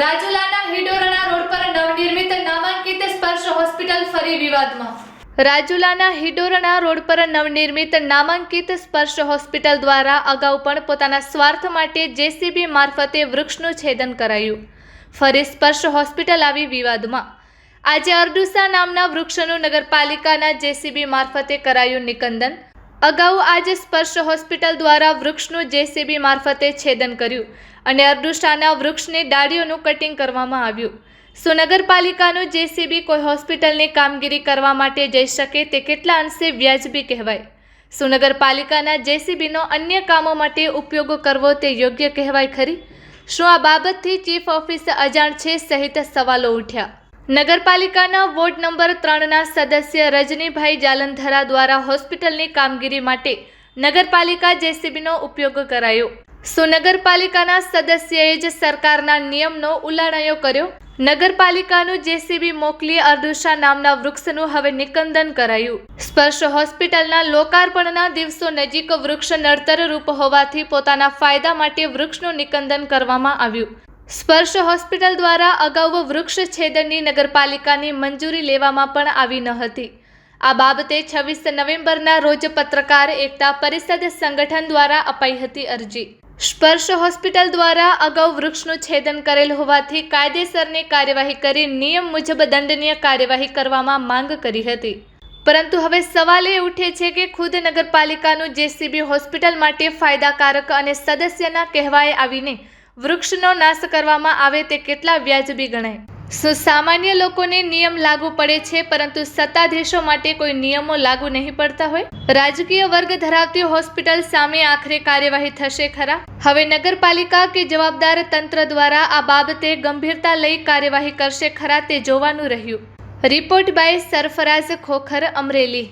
રાજુલાના હિડોરણા road પર નવનિર્મિત નામાંકિત સ્પર્શ હોસ્પિટલ ફરી વિવાદમાં. રાજુલાના હિડોરણા રોડ પર નવનિર્મિત નામાંકિત સ્પર્શ હોસ્પિટલ દ્વારા અગાઉ પણ પોતાના સ્વાર્થ માટે જેસીબી મારફતે વૃક્ષનું છેદન કરાયું. ફરી સ્પર્શ હોસ્પિટલ આવી વિવાદમાં. આજે અરડુસા નામના વૃક્ષનું નગરપાલિકાના જેસીબી મારફતે કરાયું નિકંદન. અગાઉ આજે સ્પર્શ હોસ્પિટલ દ્વારા વૃક્ષનું જેસીબી મારફતે છેદન કર્યું અને અરડુસાના વૃક્ષની ડાળીઓનું કટિંગ કરવામાં આવ્યું. સુનગરપાલિકાનું જેસીબી કોઈ હોસ્પિટલની કામગીરી કરવા માટે જઈ શકે તે કેટલા અંશે વ્યાજબી કહેવાય? સુનગરપાલિકાના જેસીબીનો અન્ય કામો માટે ઉપયોગ કરવો તે યોગ્ય કહેવાય ખરી? શું આ બાબતથી ચીફ ઓફિસ અજાણ છે સહિત સવાલો ઉઠ્યા? નગરપાલિકાના વોર્ડ નંબર ત્રણના સદસ્ય રજનીભાઈ જાલંધરા દ્વારા હોસ્પિટલની કામગીરી માટે નગરપાલિકા જેસીબીનો ઉપયોગ કરાયો. સો નગરપાલિકાના સદસ્યએ જ સરકારના નિયમનો ઉલાણાયો કર્યો. નગરપાલિકાનું જેસીબી મોકલી અર્ધુષા નામના વૃક્ષનું હવે નિકંદન કરાયું. સ્પર્શ હોસ્પિટલના લોકાર્પણના દિવસો નજીક વૃક્ષ નડતર રૂપ હોવાથી પોતાના ફાયદા માટે વૃક્ષનું નિકંદન કરવામાં આવ્યું. સ્પર્શ હોસ્પિટલ દ્વારા અગાઉ વૃક્ષ છેદનની નગરપાલિકાની મંજૂરી લેવામાં પણ આવી ન હતી. આ બાબતે છવ્વીસ નવેમ્બરના રોજ પત્રકાર એકતા પરિષદ સંગઠન દ્વારા અપાઈ હતી અરજી. સ્પર્શ હોસ્પિટલ દ્વારા અગાઉ વૃક્ષનું છેદન કરેલ હોવાથી કાયદેસરની કાર્યવાહી કરી નિયમ મુજબ દંડનીય કાર્યવાહી કરવામાં માંગ કરી હતી. પરંતુ હવે સવાલ એ ઉઠે છે કે ખુદ નગરપાલિકાનું જેસીબી હોસ્પિટલ માટે ફાયદાકારક અને સદસ્યના કહેવાય આવીને વૃક્ષનો નાશ કરવામાં આવે તે કેટલા વ્યાજબી ગણાય? શું સામાન્ય લોકોને નિયમ લાગુ પડે છે, પરંતુ સત્તાધીશો માટે કોઈ નિયમો લાગુ નહીં પડતા હોય? રાજકીય વર્ગ ધરાવતી હોસ્પિટલ સામે આખરે કાર્યવાહી થશે ખરા? હવે નગરપાલિકા કે જવાબદાર તંત્ર દ્વારા આ બાબતે ગંભીરતા લઈ કાર્યવાહી કરશે ખરા તે જોવાનું રહ્યું. Report by Sarfaraz Khokhar, Amreli.